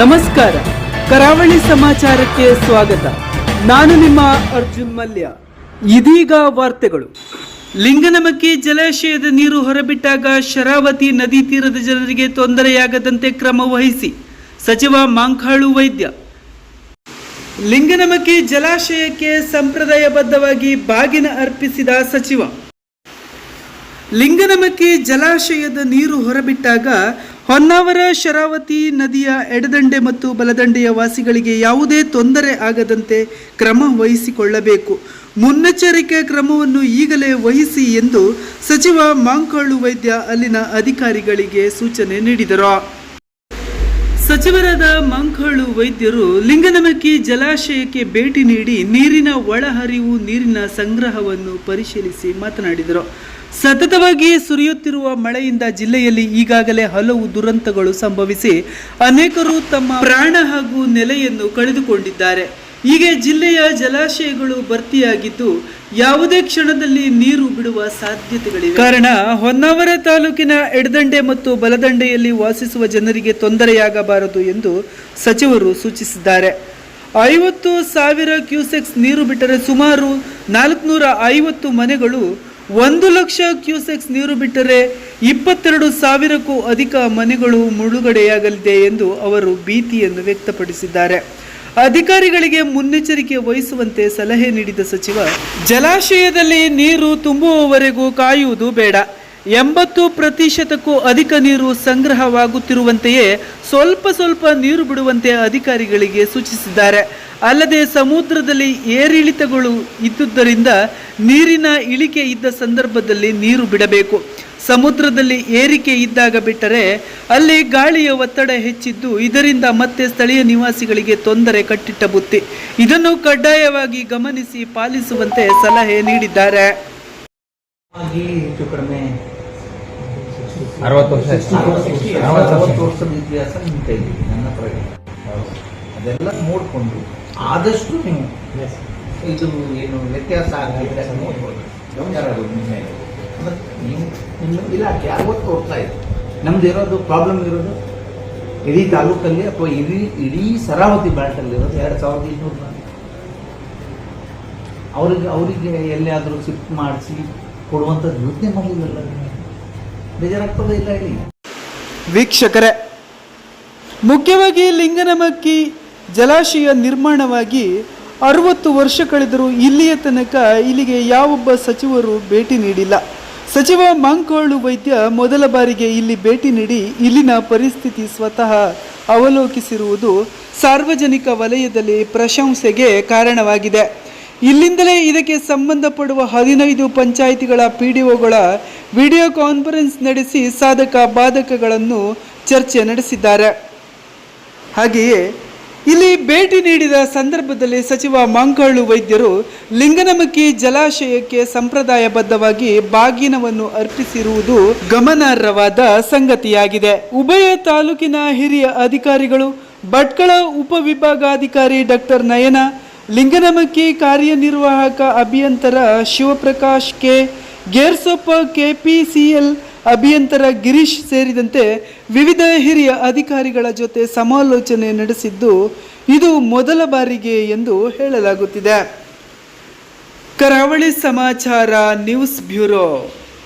ನಮಸ್ಕಾರ. ಕರಾವಳಿ ಸಮಾಚಾರಕ್ಕೆ ಸ್ವಾಗತ. ನಾನು ನಿಮ್ಮ ಅರ್ಜುನ್ ಮಲ್ಯ. ಇದೀಗ ವಾರ್ತೆಗಳು. ಲಿಂಗನಮಕ್ಕಿ ಜಲಾಶಯದ ನೀರು ಹೊರಬಿಟ್ಟಾಗ ಶರಾವತಿ ನದಿ ತೀರದ ಜನರಿಗೆ ತೊಂದರೆಯಾಗದಂತೆ ಕ್ರಮ ವಹಿಸಿ ಸಚಿವ ಮಾಂಕಾಳು ವೈದ್ಯ. ಲಿಂಗನಮಕ್ಕಿ ಜಲಾಶಯಕ್ಕೆ ಸಂಪ್ರದಾಯಬದ್ಧವಾಗಿ ಬಾಗಿನ ಅರ್ಪಿಸಿದ ಸಚಿವ. ಲಿಂಗನಮಕ್ಕಿ ಜಲಾಶಯದ ನೀರು ಹೊರಬಿಟ್ಟಾಗ ಹೊನ್ನಾವರ ಶರಾವತಿ ನದಿಯ ಎಡದಂಡೆ ಮತ್ತು ಬಲದಂಡೆಯ ವಾಸಿಗಳಿಗೆ ಯಾವುದೇ ತೊಂದರೆ ಆಗದಂತೆ ಕ್ರಮ ವಹಿಸಿಕೊಳ್ಳಬೇಕು. ಮುನ್ನೆಚ್ಚರಿಕೆ ಕ್ರಮವನ್ನು ಈಗಲೇ ವಹಿಸಿ ಎಂದು ಸಚಿವ ಮಾಂಕಾಳು ವೈದ್ಯ ಅಲ್ಲಿನ ಅಧಿಕಾರಿಗಳಿಗೆ ಸೂಚನೆ ನೀಡಿದರು. ಸಚಿವರಾದ ಮಂಕಾಳು ವೈದ್ಯರು ಲಿಂಗನಮಕ್ಕಿ ಜಲಾಶಯಕ್ಕೆ ಭೇಟಿ ನೀಡಿ ನೀರಿನ ಒಳಹರಿವು ನೀರಿನ ಸಂಗ್ರಹವನ್ನು ಪರಿಶೀಲಿಸಿ ಮಾತನಾಡಿದರು. ಸತತವಾಗಿ ಸುರಿಯುತ್ತಿರುವ ಮಳೆಯಿಂದ ಜಿಲ್ಲೆಯಲ್ಲಿ ಈಗಾಗಲೇ ಹಲವು ದುರಂತಗಳು ಸಂಭವಿಸಿ ಅನೇಕರು ತಮ್ಮ ಪ್ರಾಣ ಹಾಗೂ ನೆಲೆಯನ್ನು ಕಳೆದುಕೊಂಡಿದ್ದಾರೆ. ಹೀಗೆ ಜಿಲ್ಲೆಯ ಜಲಾಶಯಗಳು ಭರ್ತಿಯಾಗಿದ್ದು ಯಾವುದೇ ಕ್ಷಣದಲ್ಲಿ ನೀರು ಬಿಡುವ ಸಾಧ್ಯತೆಗಳಿವೆ. ಕಾರಣ, ಹೊನ್ನಾವರ ತಾಲೂಕಿನ ಎಡದಂಡೆ ಮತ್ತು ಬಲದಂಡೆಯಲ್ಲಿ ವಾಸಿಸುವ ಜನರಿಗೆ ತೊಂದರೆಯಾಗಬಾರದು ಎಂದು ಸಚಿವರು ಸೂಚಿಸಿದ್ದಾರೆ. ಐವತ್ತು ಸಾವಿರ ಕ್ಯೂಸೆಕ್ಸ್ ನೀರು ಬಿಟ್ಟರೆ ಸುಮಾರು ನಾಲ್ಕುನೂರ ಐವತ್ತು ಮನೆಗಳು ಒಂದು ಲಕ್ಷ ಕ್ಯೂಸೆಕ್ಸ್ ನೀರು ಬಿಟ್ಟರೆ ಇಪ್ಪತ್ತೆರಡು ಸಾವಿರಕ್ಕೂ ಅಧಿಕ ಮನೆಗಳು ಮುಳುಗಡೆಯಾಗಲಿದೆ ಎಂದು ಅವರು ಭೀತಿಯನ್ನು ವ್ಯಕ್ತಪಡಿಸಿದ್ದಾರೆ. ಅಧಿಕಾರಿಗಳಿಗೆ ಮುನ್ನೆಚ್ಚರಿಕೆ ವಹಿಸುವಂತೆ ಸಲಹೆ ನೀಡಿದ ಸಚಿವ, ಜಲಾಶಯದಲ್ಲಿ ನೀರು ತುಂಬುವವರೆಗೂ ಕಾಯುವುದು ಬೇಡ. ಎಂಬತ್ತು ಪ್ರತಿಶತಕ್ಕೂ ಅಧಿಕ ನೀರು ಸಂಗ್ರಹವಾಗುತ್ತಿರುವಂತೆಯೇ ಸ್ವಲ್ಪ ಸ್ವಲ್ಪ ನೀರು ಬಿಡುವಂತೆ ಅಧಿಕಾರಿಗಳಿಗೆ ಸೂಚಿಸಿದ್ದಾರೆ. ಅಲ್ಲದೆ ಸಮುದ್ರದಲ್ಲಿ ಏರಿಳಿತಗಳು ಇದ್ದುದರಿಂದ ನೀರಿನ ಇಳಿಕೆ ಇದ್ದ ಸಂದರ್ಭದಲ್ಲಿ ನೀರು ಬಿಡಬೇಕು. ಸಮುದ್ರದಲ್ಲಿ ಏರಿಕೆ ಇದ್ದಾಗ ಬಿಟ್ಟರೆ ಅಲ್ಲಿ ಗಾಳಿಯ ಒತ್ತಡ ಹೆಚ್ಚಿದ್ದು ಇದರಿಂದ ಮತ್ತೆ ಸ್ಥಳೀಯ ನಿವಾಸಿಗಳಿಗೆ ತೊಂದರೆ ಕಟ್ಟಿಟ್ಟ ಬುತ್ತಿ. ಇದನ್ನು ಕಡ್ಡಾಯವಾಗಿ ಗಮನಿಸಿ ಪಾಲಿಸುವಂತೆ ಸಲಹೆ ನೀಡಿದ್ದಾರೆ. ಅದೆಲ್ಲ ನೋಡಿಕೊಂಡು ಆದಷ್ಟು ನೀವು ಇದು ಏನು ವ್ಯತ್ಯಾಸ ಆಗಿದ್ರೆ ನೋಡ್ಬೋದು ಯಾರಾದ್ರು ನಿಮ್ಮ ಮೇಲೆ. ಮತ್ತೆ ನೀವು ನಿಮ್ಮ ಇಲಾಖೆ ಯಾವತ್ತು ಹೋಗ್ತಾ ಇದೆ. ನಮ್ದು ಇರೋದು ಪ್ರಾಬ್ಲಮ್ ಇರೋದು ಇಡೀ ತಾಲೂಕಲ್ಲಿ ಅಥವಾ ಇಡೀ ಇಡೀ ಸರಾವತಿ ಬ್ಯಾಂಕಲ್ಲಿ ಇರೋದು ಎರಡು ಸಾವಿರದ ಇನ್ನೂರು ಬ್ಯಾಂಕ್ ಅವರಿಗೆ ಅವರಿಗೆ ಎಲ್ಲಿಯಾದರೂ ಶಿಫ್ಟ್ ಮಾಡಿಸಿ ಕೊಡುವಂಥದ್ದು ಯೋಚನೆ ಮಾಡಲಿಲ್ಲ. ಬೇಜಾರಾಗ್ತದೆ ಇಲ್ಲ ಹೇಳಿ. ವೀಕ್ಷಕರೇ, ಮುಖ್ಯವಾಗಿ ಲಿಂಗನಮಕ್ಕಿ ಜಲಾಶಯ ನಿರ್ಮಾಣವಾಗಿ ಅರವತ್ತು ವರ್ಷ ಕಳೆದರೂ ಇಲ್ಲಿಯ ತನಕ ಇಲ್ಲಿಗೆ ಯಾವೊಬ್ಬ ಸಚಿವರು ಭೇಟಿ ನೀಡಿಲ್ಲ. ಸಚಿವ ಮಾಂಕೋಳು ವೈದ್ಯ ಮೊದಲ ಬಾರಿಗೆ ಇಲ್ಲಿ ಭೇಟಿ ನೀಡಿ ಇಲ್ಲಿನ ಪರಿಸ್ಥಿತಿ ಸ್ವತಃ ಅವಲೋಕಿಸಿರುವುದು ಸಾರ್ವಜನಿಕ ವಲಯದಲ್ಲಿ ಪ್ರಶಂಸೆಗೆ ಕಾರಣವಾಗಿದೆ. ಇಲ್ಲಿಂದಲೇ ಇದಕ್ಕೆ ಸಂಬಂಧಪಡುವ ಹದಿನೈದು ಪಂಚಾಯಿತಿಗಳ ಪಿ ಡಿ ಒಗಳ ವಿಡಿಯೋ ಕಾನ್ಫರೆನ್ಸ್ ನಡೆಸಿ ಸಾಧಕ ಬಾಧಕಗಳನ್ನು ಚರ್ಚೆ ನಡೆಸಿದ್ದಾರೆ. ಹಾಗೆಯೇ ಇಲ್ಲಿ ಭೇಟಿ ನೀಡಿದ ಸಂದರ್ಭದಲ್ಲಿ ಸಚಿವ ಮಂಕಾಳು ವೈದ್ಯರು ಲಿಂಗನಮಕ್ಕಿ ಜಲಾಶಯಕ್ಕೆ ಸಂಪ್ರದಾಯಬದ್ಧವಾಗಿ ಬಾಗಿನವನ್ನು ಅರ್ಪಿಸಿರುವುದು ಗಮನಾರ್ಹವಾದ ಸಂಗತಿಯಾಗಿದೆ. ಉಭಯ ತಾಲೂಕಿನ ಹಿರಿಯ ಅಧಿಕಾರಿಗಳು, ಭಟ್ಕಳ ಉಪವಿಭಾಗಾಧಿಕಾರಿ ಡಾಕ್ಟರ್ ನಯನ ಲಿಂಗನಮಕ್ಕಿ ಕಾರ್ಯನಿರ್ವಾಹಕ ಅಭಿಯಂತರ ಶಿವಪ್ರಕಾಶ್ ಕೆ, ಗೇರ್ಸೊಪ್ಪ ಕೆಪಿಸಿಎಲ್ ಅಭಿಯಂತರ ಗಿರೀಶ್ ಸೇರಿದಂತೆ ವಿವಿಧ ಹಿರಿಯ ಅಧಿಕಾರಿಗಳ ಜೊತೆ ಸಮಾಲೋಚನೆ ನಡೆಸಿದ್ದು ಇದು ಮೊದಲ ಬಾರಿಗೆ ಎಂದು ಹೇಳಲಾಗುತ್ತಿದೆ. ಕರಾವಳಿ ಸಮಾಚಾರ ನ್ಯೂಸ್ ಬ್ಯೂರೋ.